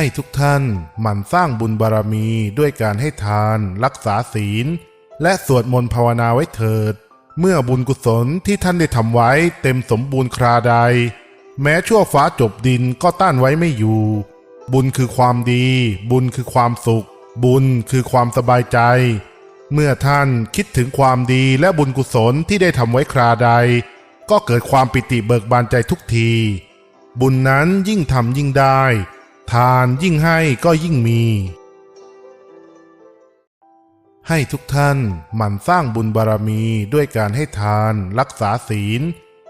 ให้ทุกท่านหมั่นสร้างบุญบารมีด้วยการให้ทาน รักษาศีล และสวดมนต์ภาวนาไว้เถิด เมื่อบุญกุศลที่ท่านได้ทำไว้เต็มสมบูรณ์คราใด แม้ชั่วฟ้าจบดินก็ต้านไว้ไม่อยู่ บุญคือความดี บุญคือความสุข บุญคือความสบายใจ เมื่อท่านคิดถึงความดีและบุญกุศลที่ได้ทำไว้คราใด ก็เกิดความปิติเบิกบานใจทุกที บุญนั้นยิ่งทำยิ่งได้ ทานยิ่งให้ก็ยิ่งมี ให้ทุกท่านหมั่นสร้างบุญบารมีด้วยการให้ทาน รักษาศีล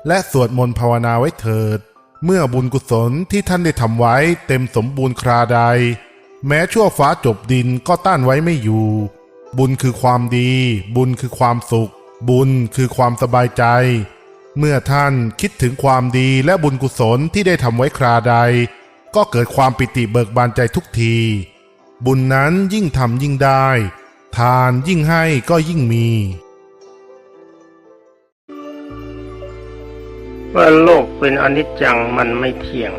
และสวดมนต์ภาวนาไว้เถิด เมื่อบุญกุศลที่ท่านได้ทำไว้เต็มสมบูรณ์คราใด แม้ชั่วฟ้าจบดินก็ต้านไว้ไม่อยู่ บุญคือความดี บุญคือความสุข บุญคือความสบายใจ เมื่อท่านคิดถึงความดีและบุญกุศลที่ได้ทำไว้คราใด ก็เกิดความปิติเบิกบานใจทุกที บุญนั้นยิ่งทำยิ่งได้ ทานยิ่งให้ก็ยิ่งมีว่าโลกเป็นอนิจจังมันไม่เที่ยง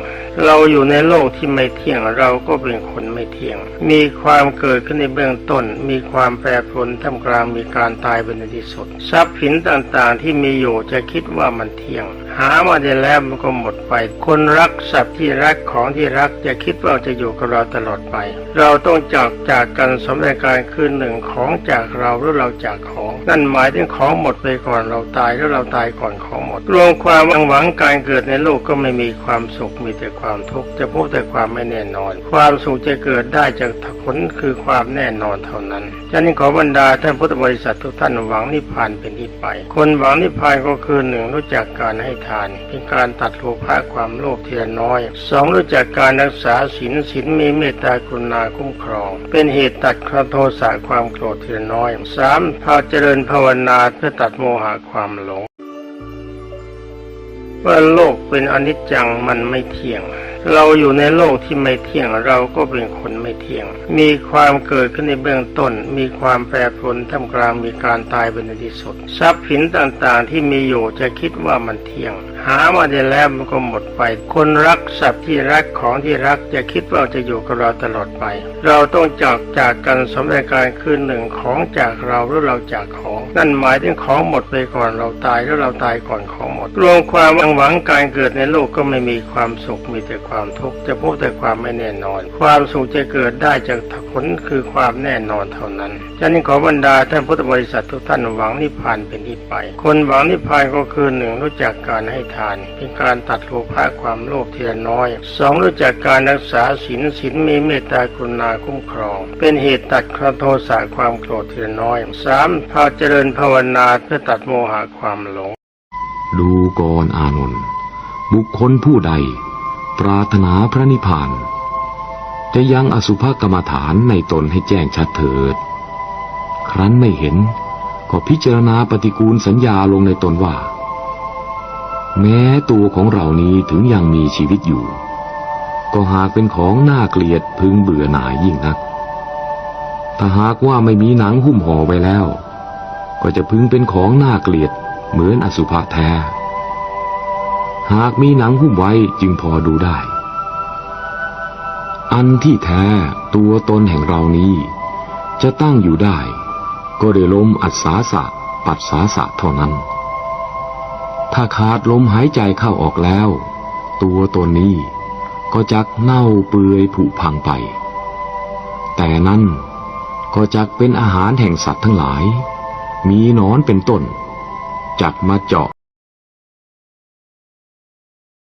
เราอยู่ในโลกที่ไม่เที่ยงเราก็เป็นคนไม่เที่ยง มีความเกิดขึ้นในเบื้องต้น มีความแปรปรวนท่ามกลางมีการตายเป็นในที่สุด ทรัพย์สินต่างๆที่มีอยู่จะคิดว่ามันเที่ยง หามาได้แล้วมันก็หมดไป คนรักสัตว์ที่รักของที่รักจะคิดว่าจะอยู่กับเราตลอดไป เราต้องจากจากกันสมรการคืนหนึ่งของจากเราหรือเราจากของ นั่นหมายถึงของหมดไปก่อนเราตายหรือเราตายก่อนของหมด รวมความหวังหวังการเกิดในโลกก็ไม่มีความสุขมีแต่ความทุกข์จะพบแต่ความไม่แน่นอน ความสุขจะเกิดได้จากผลคือความแน่นอนเท่านั้นฉะนั้นขอบรรดาท่านพุทธบริษัททุกท่านหวังนิพพานเป็นที่ไป คนหวังนิพพานก็คือหนึ่งรู้จักการให้ทานเป็นการตัดโลภะความโลภเทียนน้อยสองรู้จักการรักษาศีลศีลมีเมตตากรุณาคุ้มครอง เป็นเหตุตัดความโทสะความโกรธเทียน้อยสามพาเจริญภาวนาเพื่อตัดโมหะความหลงว่าโลกเป็นอนิจจังมันไม่เที่ยง เราอยู่ในโลกที่ไม่เที่ยงเราก็เป็นคนไม่เที่ยง มีความเกิดขึ้นในเบื้องต้น มีความแปรปรวนท่ามกลางมีการตายเป็นในที่สุด ทรัพย์สินต่างๆที่มีอยู่จะคิดว่ามันเที่ยงหามาได้แล้วมันก็หมดไป คนรักสัตว์ที่รักของที่รักจะคิดว่าจะอยู่กับเราตลอดไป เราต้องจากจากกันสมรการคืนหนึ่งของจากเราหรือเราจากของ นั่นหมายถึงของหมดไปก่อนเราตายหรือเราตายก่อนของหมด รวมความหวังหวังการเกิดในโลกก็ไม่มีความสุขมีแต่ความทุกข์จะพบแต่ความไม่แน่นอน ความสุขจะเกิดได้จากผลคือความแน่นอนเท่านั้นฉะนั้นขอบรรดาท่านพุทธบริษัททุกท่านหวังนิพพานเป็นที่ไป คนหวังนิพพานก็คือหนึ่งรู้จักการให้ทาน เป็นการตัดโลภะความโลภเทียน้อยสองรู้จักการรักษาศีลศีลมีเมตตากรุณาคุ้มครอง เป็นเหตุตัดความโทสะความโกรธเทียน้อยสามพาเจริญภาวนาเพื่อตัดโมหะความหลง ดูกรอานนท์บุคคลผู้ใด ปรารถนาพระนิพพานจะยังอสุภกรรมฐานในตนให้แจ้งชัดเถิด ครั้นไม่เห็น ก็พิจารณาปฏิกูลสัญญาลงในตนว่า แม้ตัวของเรานี้ถึงยังมีชีวิตอยู่ ก็หากเป็นของน่าเกลียดพึงเบื่อหน่ายยิ่งนัก ถ้าหากว่าไม่มีหนังหุ้มห่อไว้แล้ว ก็จะพึงเป็นของน่าเกลียดเหมือนอสุภะแท้ หากมีหนังหุ้มไว้จึงพอดูได้ อันที่แท้ตัวตนแห่งเรานี้ จะตั้งอยู่ได้ ก็ได้ลมอัศสาสะปัสสาสะเท่านั้น ถ้าขาดลมหายใจเข้าออกแล้ว ตัวตนนี้ก็จักเน่าเปื่อยผุพังไป แต่นั้นก็จักเป็นอาหารแห่งสัตว์ทั้งหลาย มีนอนเป็นต้น จักมาเจาะ